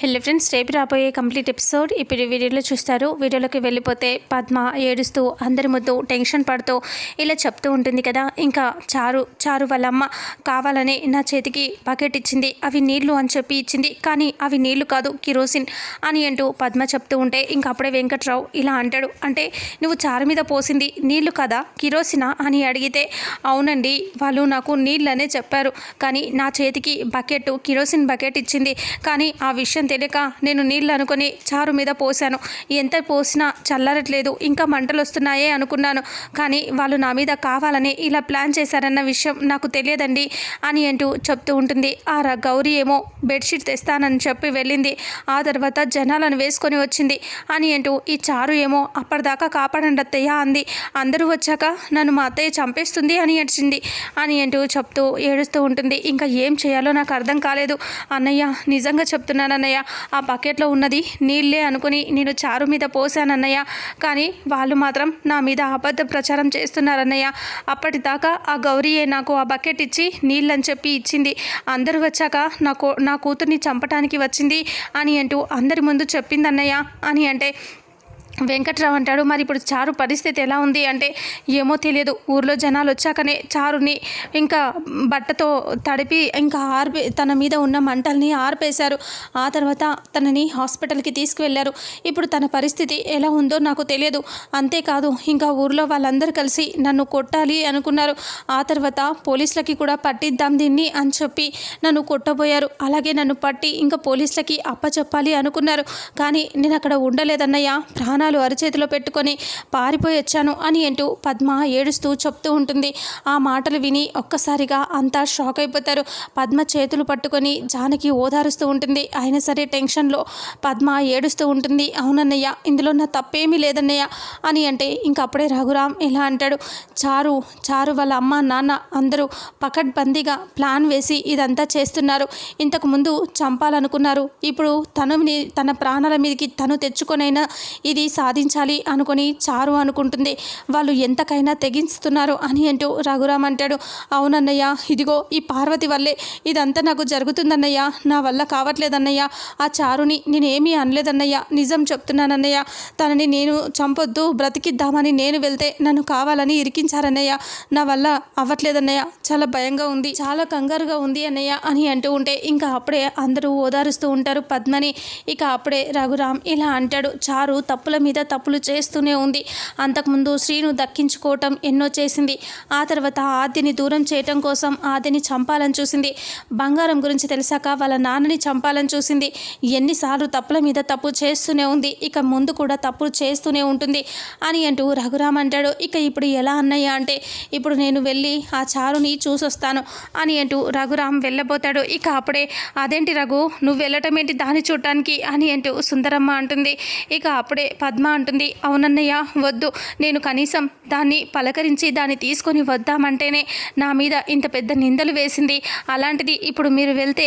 Hello friends రేపు రాబోయే complete episode ఇప్పుడు వీడియోలో చూస్తారు. వీడియోలోకి వెళ్ళిపోతే పద్మ ఏడుస్తూ అందరి ముద్దు టెన్షన్ పడుతూ ఇలా చెప్తూ ఉంటుంది కదా. ఇంకా చారు చారు వాళ్ళ అమ్మ కావాలని నా చేతికి బకెట్ ఇచ్చింది. అవి నీళ్ళు అని చెప్పి ఇచ్చింది. కానీ అవి నీళ్ళు కాదు కిరోసిన్ అని అంటూ పద్మ చెప్తూ ఉంటే ఇంకా అప్పుడే వెంకట్రావు ఇలా అంటాడు. అంటే నువ్వు చారు మీద పోసింది నీళ్ళు కదా కిరోసినా అని అడిగితే అవునండి వాళ్ళు నాకు నీళ్ళనే చెప్పారు. కానీ నా చేతికి బకెట్ కిరోసిన్ బకెట్ ఇచ్చింది. కానీ ఆ విషయం తెలియక నేను నీళ్ళు అనుకొని చారు మీద పోసాను ఎంత పోసినా చల్లరట్లేదు. ఇంకా మంటలు వస్తున్నాయే అనుకున్నాను. కానీ వాళ్ళు నా మీద కావాలని ఇలా ప్లాన్ చేశారన్న విషయం నాకు తెలియదండి అని అంటూ చెప్తూ ఉంటుంది. ఆ ర- గౌరీ ఏమో బెడ్షీట్ తెస్తానని చెప్పి వెళ్ళింది. ఆ తర్వాత జనాలను వేసుకొని వచ్చింది అని అంటూ ఈ చారు ఏమో అప్పటిదాకా కాపాడండి అత్తయ్య అంది. అందరూ వచ్చాక నన్ను మా అత్తయ్య చంపేస్తుంది అని ఏడ్చింది అని అంటూ చెప్తూ ఏడుస్తూ ఉంటుంది. ఇంకా ఏం చేయాలో నాకు అర్థం కాలేదు. అన్నయ్య నిజంగా చెప్తున్నాను అన్నయ్య ఆ బకెట్లో ఉన్నది నీళ్ళే అనుకుని నేను చారు మీద పోసానన్నయ్య కానీ వాళ్ళు మాత్రం నా మీద అబద్ధ ప్రచారం చేస్తున్నారన్నయ్య అప్పటిదాకా ఆ గౌరీయే నాకు ఆ బకెట్ ఇచ్చి నీళ్ళని చెప్పి ఇచ్చింది. అందరూ వచ్చాక నా నా కూతుర్ని చంపటానికి వచ్చింది అని అంటూ అందరి ముందు చెప్పిందన్నయ్య అని అంటే వెంకట్రావు అంటాడు మరి ఇప్పుడు చారు పరిస్థితి ఎలా ఉంది? అంటే ఏమో తెలియదు. ఊర్లో జనాలు వచ్చాకనే చారుని ఇంకా బట్టతో తడిపి ఇంకా ఆర్పే తన మీద ఉన్న మంటల్ని ఆర్పేశారు. ఆ తర్వాత తనని హాస్పిటల్కి తీసుకువెళ్ళారు. ఇప్పుడు తన పరిస్థితి ఎలా ఉందో నాకు తెలియదు. అంతేకాదు ఇంకా ఊర్లో వాళ్ళందరూ కలిసి నన్ను కొట్టాలి అనుకున్నారు. ఆ తర్వాత పోలీసులకి కూడా పట్టిద్దాం దీన్ని అని చెప్పి నన్ను కొట్టబోయారు. అలాగే నన్ను పట్టి ఇంకా పోలీసులకి అప్పచెప్పాలి అనుకున్నారు. కానీ నేను అక్కడ ఉండలేదన్నయ్య ప్రాణాలు అరచేతిలో పెట్టుకొని పారిపోయి వచ్చాను అని అంటూ పద్మ ఏడుస్తూ చెప్తూ ఉంటుంది. ఆ మాటలు విని ఒక్కసారిగా అంతా షాక్ అయిపోతారు. పద్మ చేతులు పట్టుకొని జానకి ఓదారుస్తూ ఉంటుంది. అయినా సరే టెన్షన్లో పద్మ ఏడుస్తూ ఉంటుంది. అవునన్నయ్య ఇందులో నా తప్పేమీ లేదన్నయ్య అని అంటే ఇంక అప్పుడే రఘురామ్ ఇలా అంటాడు? చారు చారు వాళ్ళ అమ్మ నాన్న అందరూ పకడ్బందీగా ప్లాన్ వేసి ఇదంతా చేస్తున్నారు. ఇంతకు ముందు చంపాలనుకున్నారు. ఇప్పుడు తను తన ప్రాణాల మీదకి తను తెచ్చుకొనైనా ఇది సాధించాలి అనుకొని చారు అనుకుంటుంది. వాళ్ళు ఎంతకైనా తెగించుతున్నారు అని అంటూ రఘురామ్ అంటాడు. అవునన్నయ్య ఇదిగో ఈ పార్వతి వల్లే ఇదంతా నాకు జరుగుతుందన్నయ్య. నా వల్ల కావట్లేదన్నయ్య. ఆ చారుని నేనేమీ అనలేదన్నయ్య. నిజం చెప్తున్నానన్నయ్య. తనని నేను చంపొద్దు బ్రతికిద్దామని నేను వెళ్తే నన్ను కావాలని ఇరికించారన్నయ్య. నా వల్ల అవ్వట్లేదన్నయ్య. చాలా భయంగా ఉంది. చాలా కంగారుగా ఉంది అన్నయ్య అని అంటూ ఉంటే ఇంకా అప్పుడే అందరూ ఓదారుస్తూ ఉంటారు. పద్మని ఇక అప్పుడే రఘురామ్ ఇలా అంటాడు. చారు తప్పుల మీద తప్పులు చేస్తూనే ఉంది. అంతకుముందు శ్రీను దక్కించుకోవటం ఎన్నో చేసింది. ఆ తర్వాత ఆదిని దూరం చేయటం కోసం ఆదిని చంపాలని చూసింది. బంగారం గురించి తెలిసాక వాళ్ళ నాన్నని చంపాలని చూసింది. ఎన్నిసార్లు తప్పుల మీద తప్పు చేస్తూనే ఉంది. ఇక ముందు కూడా తప్పులు చేస్తూనే ఉంటుంది అని అంటూ రఘురామ్ అంటాడు. ఇక ఇప్పుడు ఎలా అన్నయ్య అంటే ఇప్పుడు నేను వెళ్ళి ఆ చారుని చూసొస్తాను అని అంటూ రఘురామ్ వెళ్ళబోతాడు. ఇక అప్పుడే అదేంటి రఘు నువ్వు వెళ్ళటం ఏంటి దాన్ని చూడటానికి అని అంటూ సుందరమ్మ అంటుంది. ఇక అప్పుడే పద్మ పద్మ అంటుంది. అవునన్నయ్య వద్దు. నేను కనీసం దాన్ని పలకరించి దాన్ని తీసుకొని వద్దామంటేనే నా మీద ఇంత పెద్ద నిందలు వేసింది. అలాంటిది ఇప్పుడు మీరు వెళ్తే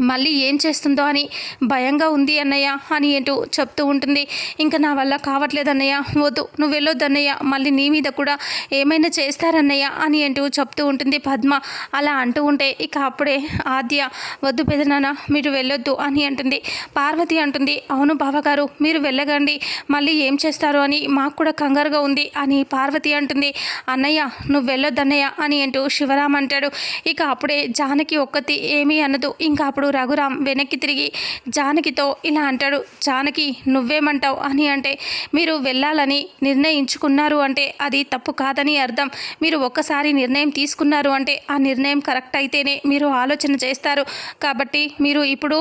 మళ్ళీ ఏం చేస్తుందో అని భయంగా ఉంది అన్నయ్య అని అంటూ చెప్తూ ఉంటుంది. ఇంకా నా వల్ల కావట్లేదు అన్నయ్య. వద్దు నువ్వు వెళ్ళొద్దు అన్నయ్య. మళ్ళీ నీ మీద కూడా ఏమైనా చేస్తారన్నయ్య అని అంటూ చెప్తూ ఉంటుంది పద్మ. అలా అంటూ ఉంటే ఇక అప్పుడే ఆద్య వద్దు పెదనాన్న మీరు వెళ్ళొద్దు అని అంటుంది. పార్వతి అంటుంది అవును బావగారు మీరు వెళ్ళగండి మళ్ళీ ఏం చేస్తారు అని మాకు కూడా కంగారుగా ఉంది అని పార్వతి అంటుంది. అన్నయ్య నువ్వు వెళ్ళొద్దు అన్నయ్య అని అంటూ శివరామ్ అంటాడు. ఇక అప్పుడే జానకి ఒక్కతి ఏమీ అనదు. ఇంకా అప్పుడు రఘురామ్ వెనక్కి తిరిగి జానకితో ఇలా అంటాడు జానకి నువ్వేమంటావు అని అంటే మీరు వెళ్ళాలని నిర్ణయించుకున్నారు అంటే అది తప్పు కాదని అర్థం. మీరు ఒక్కసారి నిర్ణయం తీసుకున్నారు అంటే ఆ నిర్ణయం కరెక్ట్ అయితేనే మీరు ఆలోచన చేస్తారు. కాబట్టి మీరు ఇప్పుడు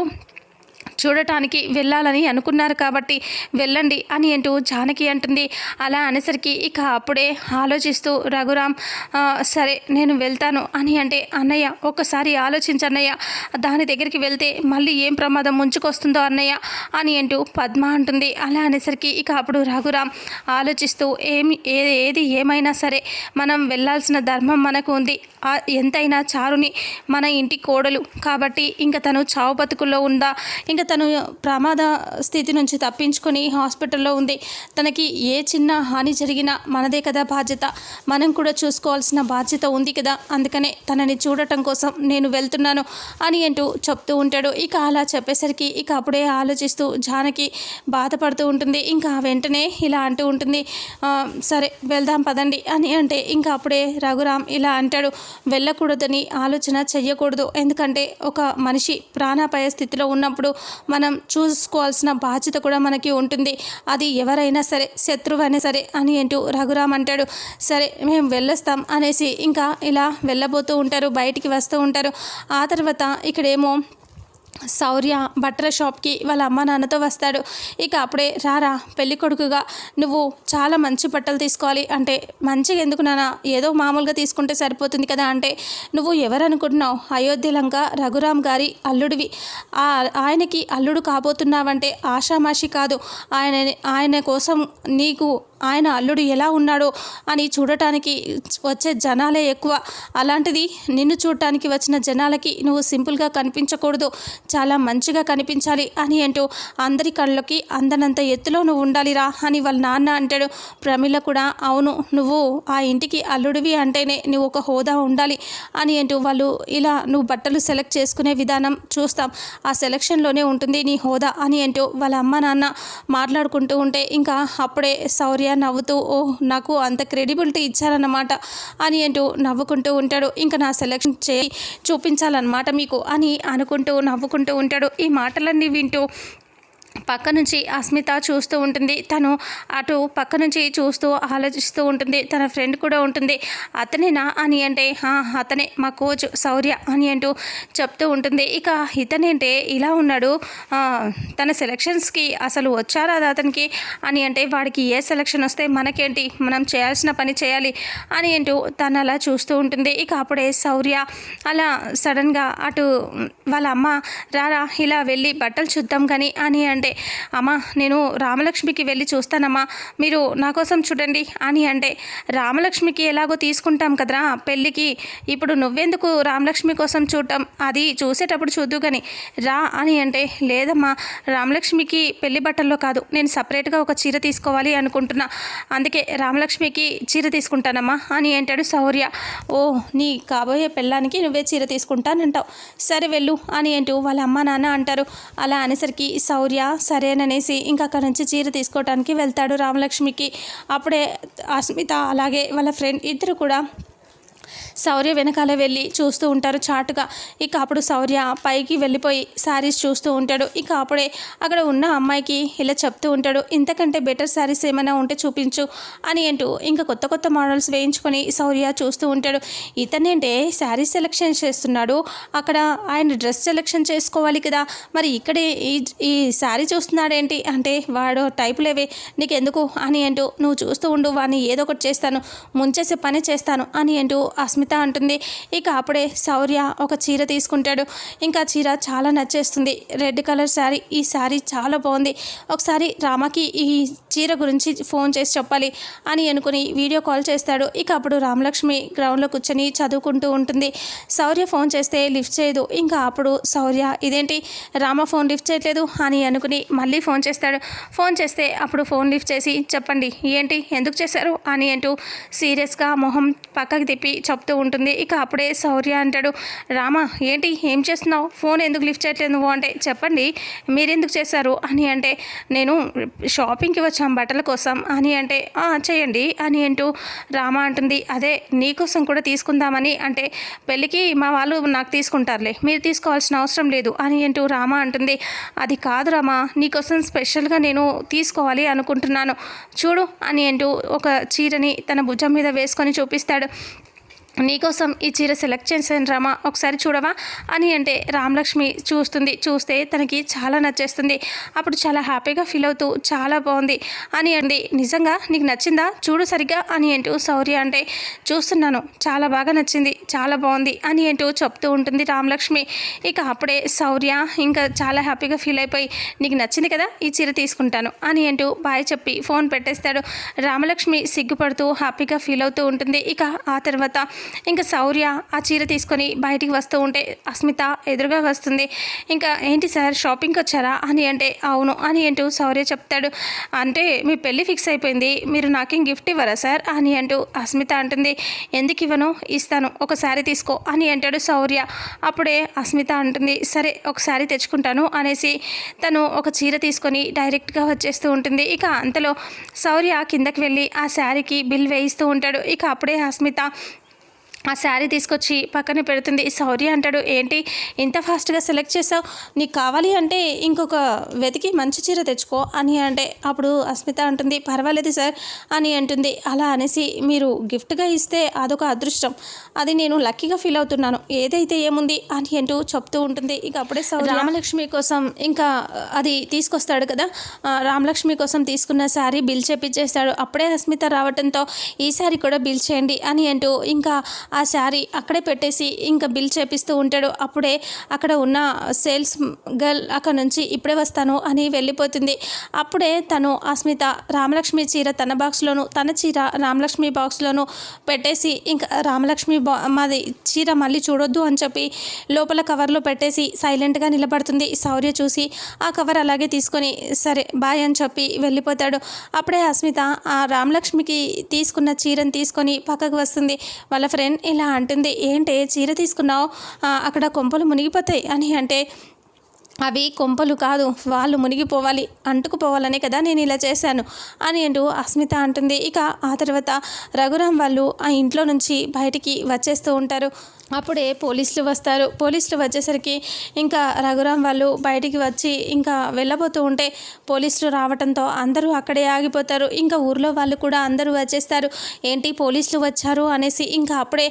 చూడటానికి వెళ్ళాలని అనుకున్నారు కాబట్టి వెళ్ళండి అని అంటూ జానకి అంటుంది. అలా అనేసరికి ఇక అప్పుడే ఆలోచిస్తూ రఘురామ్ సరే నేను వెళ్తాను అని అంటే అన్నయ్య ఒక్కసారి ఆలోచించన్నయ్య దాని దగ్గరికి వెళ్తే మళ్ళీ ఏం ప్రమాదం ముంచుకొస్తుందో అన్నయ్య అని అంటూ పద్మ అంటుంది. అలా అనేసరికి ఇక అప్పుడు రఘురామ్ ఆలోచిస్తూ ఏమి ఏ- ఏది ఏమైనా సరే మనం వెళ్ళాల్సిన ధర్మం మనకు ఉంది. ఆ ఎంతైనా చారుని మన ఇంటి కోడలు. కాబట్టి ఇంకా తను చావు బతుకుల్లో ఉందా? ఇంకా తను ప్రమాద స్థితి నుంచి తప్పించుకొని హాస్పిటల్లో ఉంది. తనకి ఏ చిన్న హాని జరిగినా మనదే కదా బాధ్యత. మనం కూడా చూసుకోవాల్సిన బాధ్యత ఉంది కదా. అందుకనే తనని చూడటం కోసం నేను వెళ్తున్నాను అని అంటూ చెప్తూ ఉంటాడు. ఇక అలా చెప్పేసరికి ఇక అప్పుడే ఆలోచిస్తూ జానకి బాధపడుతూ ఉంటుంది. ఇంకా వెంటనే ఇలా అంటూ ఉంటుంది. సరే వెళ్దాం పదండి అని అంటే ఇంకా అప్పుడే రఘురామ్ ఇలా అంటాడు. వెళ్ళకూడదని ఆలోచన చెయ్యకూడదు. ఎందుకంటే ఒక మనిషి ప్రాణాపాయ స్థితిలో ఉన్నప్పుడు మనం చూసుకోవాల్సిన బాధ్యత కూడా మనకి ఉంటుంది. అది ఎవరైనా సరే శత్రువైనా సరే అని అంటూ రఘురామ్ అంటాడు. సరే మేము వెళ్ళొస్తాం అనేసి ఇంకా ఇలా వెళ్ళబోతూ ఉంటారు బయటికి వస్తూ ఉంటారు. ఆ తర్వాత ఇక్కడేమో శౌర్య బట్టల షాప్కి వాళ్ళ అమ్మ నాన్నతో వస్తాడు. ఇక అప్పుడే రారా పెళ్ళి కొడుకుగా నువ్వు చాలా మంచి బట్టలు తీసుకోవాలి. అంటే మంచిగా ఎందుకు నాన్న? ఏదో మామూలుగా తీసుకుంటే సరిపోతుంది కదా అంటే నువ్వు ఎవరు అనుకుంటున్నావు అయోధ్య లంక రఘురామ్ గారి అల్లుడివి. ఆయనకి అల్లుడు కాబోతున్నావంటే ఆషామాషి కాదు. ఆయన ఆయన కోసం నీకు ఆయన అల్లుడు ఎలా ఉన్నాడో అని చూడటానికి వచ్చే జనాలే ఎక్కువ. అలాంటిది నిన్ను చూడటానికి వచ్చిన జనాలకి నువ్వు సింపుల్గా కనిపించకూడదు. చాలా మంచిగా కనిపించాలి అని అంటూ అందరి కళ్ళకి అందనంత ఎత్తులో నువ్వు ఉండాలిరా అని వాళ్ళ నాన్న అంటాడు. ప్రమిళ కూడా అవును నువ్వు ఆ ఇంటికి అల్లుడివి అంటేనే నువ్వు ఒక హోదా ఉండాలి అని అంటూ వాళ్ళు ఇలా నువ్వు బట్టలు సెలెక్ట్ చేసుకునే విధానం చూస్తాం. ఆ సెలక్షన్లోనే ఉంటుంది నీ హోదా అని అంటూ వాళ్ళ అమ్మ నాన్న మాట్లాడుకుంటూ ఉంటే ఇంకా అప్పుడే శౌర్య నవ్వుతూ ఓ నాకు అంత క్రెడిబిలిటీ ఇచ్చారన్నమాట అని అంటూ నవ్వుకుంటూ ఉంటాడు. ఇంకా నా సెలెక్షన్ చేయి చూపించాలన్నమాట మీకు అని అనుకుంటూ నవ్వుకుంటూ ఉంటాడు. ఈ మాటలన్నీ వింటూ పక్క నుంచి అస్మిత చూస్తూ ఉంటుంది. తను అటు పక్క నుంచి చూస్తూ ఆలోచిస్తూ ఉంటుంది. తన ఫ్రెండ్ కూడా ఉంటుంది. అతనేనా అని అంటే అతనే మా కోచ్ శౌర్య అని అంటూ చెప్తూ ఉంటుంది. ఇక ఇతనేంటే ఇలా ఉన్నాడు. తన సెలక్షన్స్కి అసలు వచ్చారా అతనికి? అని అంటే వాడికి ఏ సెలక్షన్ వస్తే మనకేంటి? మనం చేయాల్సిన పని చేయాలి అని అంటూ తను అలా చూస్తూ ఉంటుంది. ఇక అప్పుడే శౌర్య అలా సడన్గా అటు వాళ్ళ అమ్మ రారా ఇలా వెళ్ళి బట్టలు చూద్దాం కానీ అని అంటే అమ్మా నేను రామలక్ష్మికి వెళ్ళి చూస్తానమ్మా. మీరు నా కోసం చూడండి అని అంటే రామలక్ష్మికి ఎలాగో తీసుకుంటాం కదరా. పెళ్ళికి ఇప్పుడు నువ్వెందుకు రామలక్ష్మి కోసం చూడటం? అది చూసేటప్పుడు చూద్దు కానీ రా అని అంటే లేదమ్మా రామలక్ష్మికి పెళ్ళి బట్టల్లో కాదు. నేను సపరేట్గా ఒక చీర తీసుకోవాలి అనుకుంటున్నా. అందుకే రామలక్ష్మికి చీర తీసుకుంటానమ్మా అని అంటాడు శౌర్య. ఓ నీ కాబోయే పెళ్ళానికి నువ్వే చీర తీసుకుంటానంటావు. సరే వెళ్ళు అని అంటూ వాళ్ళ అమ్మ నాన్న అంటారు. అలా అనేసరికి శౌర్య సరేననేసి ఇంకా అక్కడ నుంచి చీర తీసుకోవడానికి వెళ్తాడు రామలక్ష్మికి. అప్పుడే అస్మిత అలాగే వాళ్ళ ఫ్రెండ్ ఇద్దరు కూడా శౌర్య వెనకాల వెళ్ళి చూస్తూ ఉంటారు చాటుగా. ఇక అప్పుడు శౌర్య పైకి వెళ్ళిపోయి శారీస్ చూస్తూ ఉంటాడు. ఇక అప్పుడే అక్కడ ఉన్న అమ్మాయికి ఇలా చెప్తూ ఉంటాడు ఇంతకంటే బెటర్ శారీస్ ఏమైనా ఉంటే చూపించు అని అంటూ ఇంకా కొత్త కొత్త మోడల్స్ వేయించుకొని శౌర్య చూస్తూ ఉంటాడు. ఇతనేంటే శారీస్ సెలెక్షన్ చేస్తున్నాడు. అక్కడ ఆయన డ్రెస్ సెలెక్షన్ చేసుకోవాలి కదా. మరి ఇక్కడే ఈ ఈ శారీ చూస్తున్నాడేంటి? అంటే వాడు టైపులేవే నీకు ఎందుకు అని అంటూ నువ్వు చూస్తూ ఉండు వాడిని ఏదో ఒకటి చేస్తాను. ముంచేసే పని చేస్తాను అని అంటూ అస్మిత అంటుంది. ఇక అప్పుడే శౌర్య ఒక చీర తీసుకుంటాడు. ఇంకా చీర చాలా నచ్చేస్తుంది. Red colour saree. ఈ శారీ చాలా బాగుంది. ఒకసారి రామకి ఈ చీర గురించి ఫోన్ చేసి చెప్పాలి అని అనుకుని వీడియో కాల్ చేస్తాడు. ఇక అప్పుడు రామలక్ష్మి గ్రౌండ్లో కూర్చొని చదువుకుంటూ ఉంటుంది. శౌర్య ఫోన్ చేస్తే లిఫ్ట్ చేయదు. ఇంకా అప్పుడు శౌర్య ఇదేంటి? రామ ఫోన్ లిఫ్ట్ చేయట్లేదు? అని అనుకుని మళ్ళీ ఫోన్ చేస్తాడు. ఫోన్ చేస్తే అప్పుడు ఫోన్ లిఫ్ట్ చేసి చెప్పండి ఏంటి? ఎందుకు చేశారు? అని అంటూ సీరియస్గా మొహం పక్కకి తిప్పి చెప్తూ ఉంటుంది. ఇక అప్పుడే శౌర్య అంటాడు రామ ఏంటి? ఏం చేస్తున్నావు? ఫోన్ ఎందుకు లిఫ్ట్ చేయట్లేదు నువ్వు? అంటే చెప్పండి మీరెందుకు చేశారు? అని అంటే నేను షాపింగ్కి వచ్చాం బట్టల కోసం. అని అంటే చేయండి అని అంటూ రామ అంటుంది అదే నీకోసం కూడా తీసుకుందామని. అంటే పెళ్ళికి మా వాళ్ళు నాకు తీసుకుంటారులే మీరు తీసుకోవాల్సిన అవసరం లేదు అని అంటూ రామ అంటుంది అది కాదు రామ నీకోసం స్పెషల్గా నేను తీసుకోవాలి అనుకుంటున్నాను. చూడు అని అంటూ ఒక చీరని తన భుజం మీద వేసుకొని చూపిస్తాడు. నీకోసం ఈ చీర సెలెక్ట్ చేశాను రామా ఒకసారి చూడవా? అని అంటే రామలక్ష్మి చూస్తుంది చూస్తే తనకి చాలా నచ్చేస్తుంది. అప్పుడు చాలా హ్యాపీగా ఫీల్ అవుతూ చాలా బాగుంది. అని అండి నిజంగా నీకు నచ్చిందా? చూడు సరిగ్గా అని అంటూ శౌర్య అంటే చూస్తున్నాను చాలా బాగా నచ్చింది చాలా బాగుంది అని అంటూ చెప్తూ ఉంటుంది రామలక్ష్మి. ఇక అప్పుడే శౌర్య ఇంకా చాలా హ్యాపీగా ఫీల్ అయిపోయి నీకు నచ్చింది కదా ఈ చీర తీసుకుంటాను అని అంటూ బాయ్ చెప్పి ఫోన్ పెట్టేస్తాడు. రామలక్ష్మి సిగ్గుపడుతూ హ్యాపీగా ఫీల్ అవుతూ ఉంటుంది. ఇక ఆ తర్వాత ఇంకా శౌర్య ఆ చీర తీసుకొని బయటికి వస్తూ ఉంటే అస్మిత ఎదురుగా వస్తుంది. ఇంకా ఏంటి సార్ షాపింగ్కి వచ్చారా? అని అంటే అవును అని అంటూ శౌర్య చెప్తాడు. అంటే మీ పెళ్ళి ఫిక్స్ అయిపోయింది. మీరు నాకేం గిఫ్ట్ ఇవ్వరా సార్? అని అంటూ అస్మిత అంటుంది. ఎందుకు ఇవ్వను? ఇస్తాను. ఒక శారీ తీసుకో అని అంటాడు శౌర్య. అప్పుడే అస్మిత అంటుంది సరే ఒక శారీ తెచ్చుకుంటాను అనేసి తను ఒక చీర తీసుకొని డైరెక్ట్గా వచ్చేస్తూ ఉంటుంది. ఇక అంతలో శౌర్య కిందకి వెళ్ళి ఆ శారీకి బిల్ వేయిస్తూ ఉంటాడు. ఇక అప్పుడే అస్మిత ఆ శారీ తీసుకొచ్చి పక్కన పెడుతుంది. శౌర్య అంటాడు. ఏంటి? ఇంత ఫాస్ట్గా సెలెక్ట్ చేసావు? నీకు కావాలి అంటే ఇంకొక వెతికి మంచి చీర తెచ్చుకో అని అంటే అప్పుడు అస్మిత అంటుంది. పర్వాలేదు సార్ అని అంటుంది. అలా అనేసి మీరు గిఫ్ట్గా ఇస్తే అదొక అదృష్టం. అది నేను లక్కీగా ఫీల్ అవుతున్నాను. ఏదైతే ఏముంది అని అంటూ చెప్తూ ఉంటుంది. ఇక అప్పుడే సౌ రామలక్ష్మి కోసం ఇంకా అది తీసుకొస్తాడు కదా. రామలక్ష్మి కోసం తీసుకున్న శారీ బిల్ చేపించేస్తాడు అప్పుడే అస్మిత రావడంతో ఈ శారీ కూడా బిల్ చేయండి అని అంటూ ఇంకా ఆ శారీ అక్కడే పెట్టేసి ఇంకా బిల్ చేపిస్తూ ఉంటాడు. అప్పుడే అక్కడ ఉన్న సేల్స్ గర్ల్ అక్కడ నుంచి ఇప్పుడే వస్తాను అని వెళ్ళిపోతుంది. అప్పుడే తను అస్మిత రామలక్ష్మి చీర తన బాక్స్లోను తన చీర రామలక్ష్మి బాక్స్లోను పెట్టేసి ఇంకా రామలక్ష్మి బా మాది చీర మళ్ళీ చూడొద్దు అని చెప్పి లోపల కవర్లో పెట్టేసి సైలెంట్గా నిలబడుతుంది. శౌర్య చూసి ఆ కవర్ అలాగే తీసుకొని సరే బాయ్ అని చెప్పి వెళ్ళిపోతాడు. అప్పుడే అస్మిత ఆ రామలక్ష్మికి తీసుకున్న చీరను తీసుకొని పక్కకు వస్తుంది. వాళ్ళ ఫ్రెండ్ ఇలా అంటుంది ఏంటి చీర తీసుకున్నావు? అక్కడ కొంపలు మునిగిపోతాయి అని అంటే అవి కొంపలు కాదు వాళ్ళు మునిగిపోవాలి అంటుకుపోవాలనే కదా నేను ఇలా చేశాను అని అంటూ అస్మిత అంటుంది. ఇక ఆ తర్వాత రఘురామ్ వాళ్ళు ఆ ఇంట్లో నుంచి బయటికి వచ్చేస్తూ ఉంటారు. అప్పుడే పోలీసులు వస్తారు. పోలీసులు వచ్చేసరికి ఇంకా రఘురామ్ వాళ్ళు బయటికి వచ్చి ఇంకా వెళ్ళబోతూ ఉంటే పోలీసులు రావడంతో అందరూ అక్కడే ఆగిపోతారు. ఇంకా ఊర్లో వాళ్ళు కూడా అందరూ వచ్చేస్తారు. ఏంటి పోలీసులు వచ్చారు అనేసి ఇంకా అప్పుడే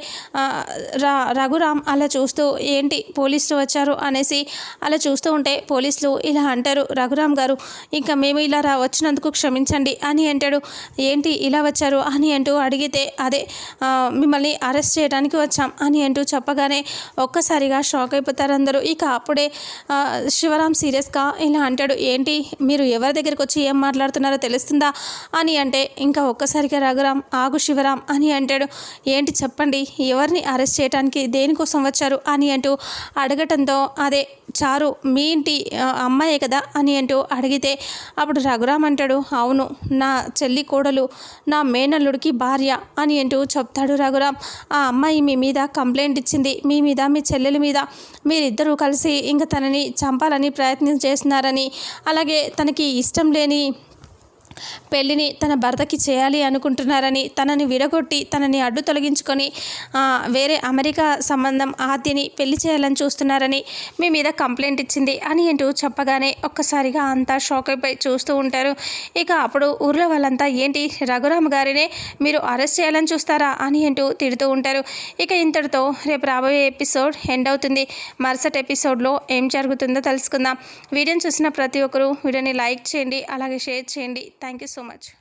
రఘురామ్ అలా చూస్తూ ఏంటి పోలీసులు వచ్చారు అనేసి అలా చూస్తూ ఉంటే పోలీసులు ఇలా అంటారు. రఘురామ్ గారు ఇంకా మేము ఇలా రా వచ్చినందుకు క్షమించండి అని అంటాడు. ఏంటి ఇలా వచ్చారు? అని అంటూ అడిగితే అదే మిమ్మల్ని అరెస్ట్ చేయడానికి వచ్చాం అని అంటూ చెప్పగానే ఒక్కసారిగా షాక్ అయిపోతారు అందరూ. ఇక అప్పుడే శివరామ్ సీరియస్గా ఇలా అంటాడు. ఏంటి మీరు ఎవరి దగ్గరికి వచ్చి ఏం మాట్లాడుతున్నారో తెలుస్తుందా? అని అంటే ఇంకా ఒక్కసారిగా రఘురామ్ ఆగు శివరామ్ అని అంటాడు. ఏంటి చెప్పండి ఎవరిని అరెస్ట్ చేయడానికి దేనికోసం వచ్చారు? అని అంటూ అడగటంతో అదే చారు మీ ఇంటి అమ్మాయే కదా అని అంటూ అడిగితే అప్పుడు రఘురామ్ అంటాడు అవును నా చెల్లి కోడలు నా మేనల్లుడికి భార్య అని అంటూ చెప్తాడు రఘురామ్. ఆ అమ్మాయి మీ మీద కంప్లైంట్ ఇచ్చింది మీ మీద మీ చెల్లెల మీద. మీరిద్దరూ కలిసి ఇంకా తనని చంపాలని ప్రయత్నం చేస్తున్నారని అలాగే తనకి ఇష్టం లేని పెళ్ళిని తన భర్తకి చేయాలి అనుకుంటున్నారని తనని విడగొట్టి తనని అడ్డు తొలగించుకొని వేరే అమెరికా సంబంధం ఆద్యని పెళ్ళి చేయాలని చూస్తున్నారని మీ మీద కంప్లైంట్ ఇచ్చింది అని అంటూ చెప్పగానే ఒక్కసారిగా అంతా షాక్ అయిపోయి చూస్తూ ఉంటారు. ఇక అప్పుడు ఊర్లో వాళ్ళంతా ఏంటి రఘురామ్ గారినే మీరు అరెస్ట్ చేయాలని చూస్తారా? అని అంటూ తిడుతూ ఉంటారు. ఇక ఇంతటితో రేపు రాబోయే ఎపిసోడ్ ఎండ్ అవుతుంది. మరుసటి ఎపిసోడ్లో ఏం జరుగుతుందో తెలుసుకుందాం. వీడియోని చూసిన ప్రతి ఒక్కరూ వీడియోని లైక్ చేయండి అలాగే షేర్ చేయండి. Thank you so much.